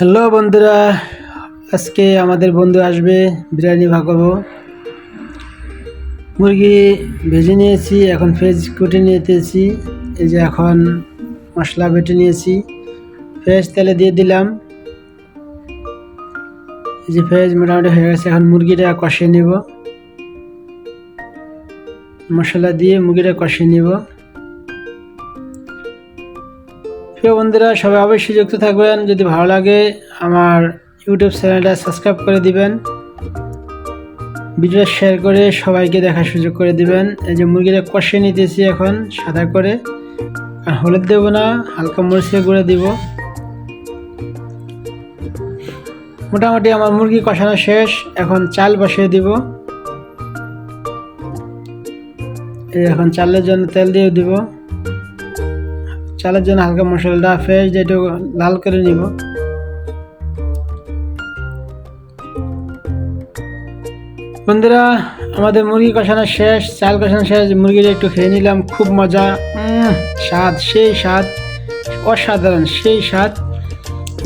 Hello বন্ধুরা, আজকে আমাদের বন্ধু আসবে, বিরিয়ানি ভাগাবো মুরগি ভেজে নিয়েছি, এখন ফেজ কুটে নিয়েছি এই যে এখন মশলা বেটে নিয়েছি। ফ্রেশ তেলে দিয়ে দিলাম। এই যে ফ্রেশ মোটামুটি হয়ে গেছে, এখন মুরগিটা কষিয়ে নিব। মশলা দিয়ে মুরগিটা কষিয়ে নিব। প্রিয় বন্ধুরা, সবাই অবশ্যই যুক্ত থাকবেন। যদি ভালো লাগে, আমার ইউটিউব চ্যানেলটা সাবস্ক্রাইব করে দিবেন। ভিডিওটা শেয়ার করে সবাইকে দেখার সুযোগ করে দিবেন। এই যে মুরগিটা কষিয়ে নিতেছি এখন, সাদা করে। আর হলুদ দেবো না, হালকা মরিচের গুঁড়ো দিব। মোটামুটি আমার মুরগি কষানো শেষ। এখন চাল বসিয়ে দিব। এখন চালের জন্য তেল দিয়ে দিব। চালের জন্য হালকা মশলাটা ফ্রেশ যেটা লাল করে নিব। বন্ধুরা, আমাদের মুরগি কষানো শেষ, চাল কষানো শেষ, মুরগিটা একটু খেয়ে নিলাম, খুব মজা। স্বাদ, সেই স্বাদ, অসাধারণ, সেই স্বাদ।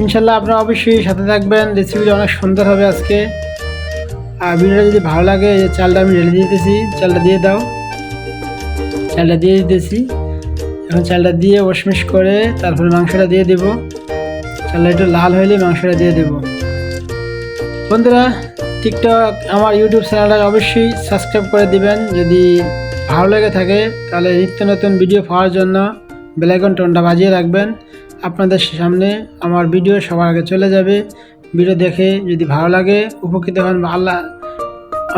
ইনশাল্লাহ আপনারা অবশ্যই সাথে থাকবেন রেসিপিটা অনেক সুন্দর হবে আজকে। আর ভিডিওটা যদি ভালো লাগে চালটা আমি ঢেলে দিতেছি, চালটা দিয়ে দাও। চালটা দিয়ে দিতেছি। এখন চালটা দিয়ে ওশমিশ করে তারপরে মাংসটা দিয়ে দেব। চালটা একটু লাল হইলে মাংসটা দিয়ে দেব। বন্ধুরা টিকটক আমার ইউটিউব চ্যানেলটা অবশ্যই সাবস্ক্রাইব করে দিবেন। যদি ভালো লেগে থাকে, তাহলে নিত্য নতুন ভিডিও পাওয়ার জন্য বেলাইকন টোনটা বাজিয়ে রাখবেন। আপনাদের সামনে আমার ভিডিও সবার আগে চলে যাবে। ভিডিও দেখে যদি ভালো লাগে, উপকৃত হন বা আল্লাহ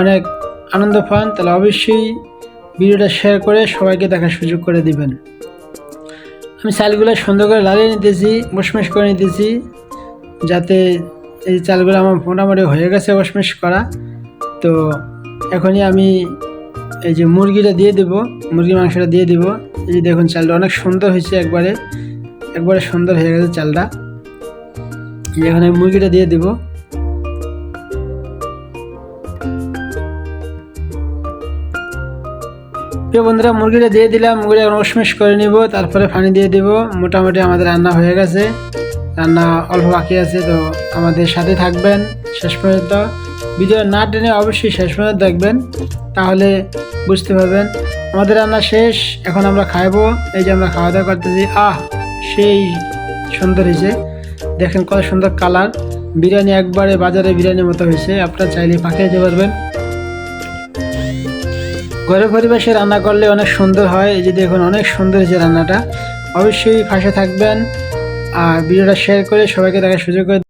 অনেক আনন্দ পান, তাহলে অবশ্যই ভিডিওটা শেয়ার করে সবাইকে দেখার সুযোগ করে দিবেন। আমি চালগুলো সুন্দর করে লালিয়ে নিতেছি, বসমেশ করে নিতেছি, যাতে এই চালগুলো আমার মোটামুটি হয়ে গেছে বসমেশ করা। তো এখনই আমি এই যে মুরগিটা দিয়ে দেবো মুরগি মাংসটা দিয়ে দেবো। এই যে দেখুন চালটা অনেক সুন্দর হয়েছে একবারে একবারে সুন্দর হয়ে গেছে চালটা। এখন আমি মুরগিটা দিয়ে দেবো। প্রিয় বন্ধুরা, মুরগিটা দিয়ে দিলাম, মুরগিটা উসমেশ করে নিব, তারপরে পানি দিয়ে দিব। মোটামুটি আমাদের রান্না হয়ে গেছে। রান্না অল্প বাকি আছে, তো আমাদের সাথে থাকবেন শেষ পর্যন্ত। ভিডিও না টেনে অবশ্যই শেষ পর্যন্ত দেখবেন, তাহলে বুঝতে পারবেন। আমাদের রান্না শেষ, এখন আমরা খাইবো। এই যে আমরা খাওয়া দাওয়া করতেছি। আহ, সেই সুন্দর হয়েছে দেখেন কত সুন্দর কালার। বিরিয়ানি একবারে বাজারে বিরিয়ানির মতো হয়েছে। আপনারা চাইলে পাঠিয়ে দিতে পারবেন। ঘরে পরিবেশে রান্না করলে অনেক সুন্দর হয়। এই যে দেখুন, অনেক সুন্দর যে রান্নাটা। অবশ্যই পাশে থাকবেন। আর ভিডিওটা শেয়ার করে সবাইকে দেখার সুযোগ করে